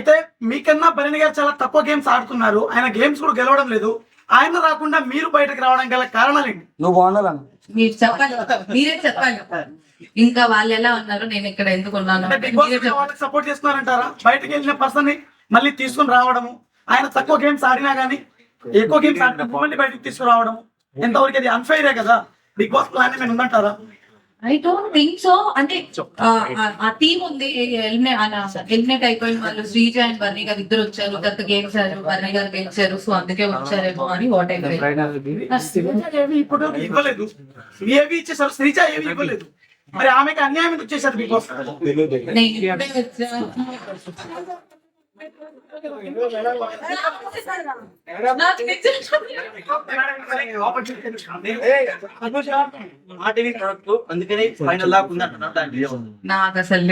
అయితే మీకన్నా భరణి గారు చాలా తక్కువ గేమ్స్ ఆడుతున్నారు. ఆయన గేమ్స్ కూడా గెలవడం లేదు. ఆయన రాకుండా మీరు బయటకు రావడం గల కారణాలు ఏంటి? నువ్వు బాగుండాలన్న. మీరు చెప్పాలి. మీరే చెప్పాలి. ఇంకా వాళ్ళు ఎలా ఉన్నారు? నేను ఇక్కడ ఎందుకు ఉన్నాను? సపోర్ట్ చేస్తున్నారంటారా? బయటకు వెళ్ళిన పర్సన్ని మళ్ళీ తీసుకుని రావడము. ఆయన తక్కువ గేమ్స్ ఆడినా గానీ ఎక్కువ గేమ్స్ ఆడిన మూమెంట్ బయటకు తీసుకురావడం ఎంతవరకు అది అన్ఫైరే కదా? బిగ్ బాస్ ప్లాన్ ఉందంటారా? ఐ డోంట్ థింక్ సో అంటే ఆ, ఆ- ఆ టీం ఉంది ఎలిమినేట్ అయిపోయిన వాళ్ళు శ్రీజ అండ్ బర్నీ గారు ఇద్దరు వచ్చారు గత గేమ్స్ ఆడారు బర్నీ గారు గెలిచారు సో అందుకే వచ్చారేమో అని వాట్ ఇప్పుడు ఇవ్వలేదు. ఏవి ఇచ్చేసారు శ్రీజ ఏవి ఇవ్వలేదు. మరి ఆమెకి అన్యాయం బిగ్ బాస్ నేను నాకు ఫైనల్ దాకా ఉందంటున్నారు నాకు అసలు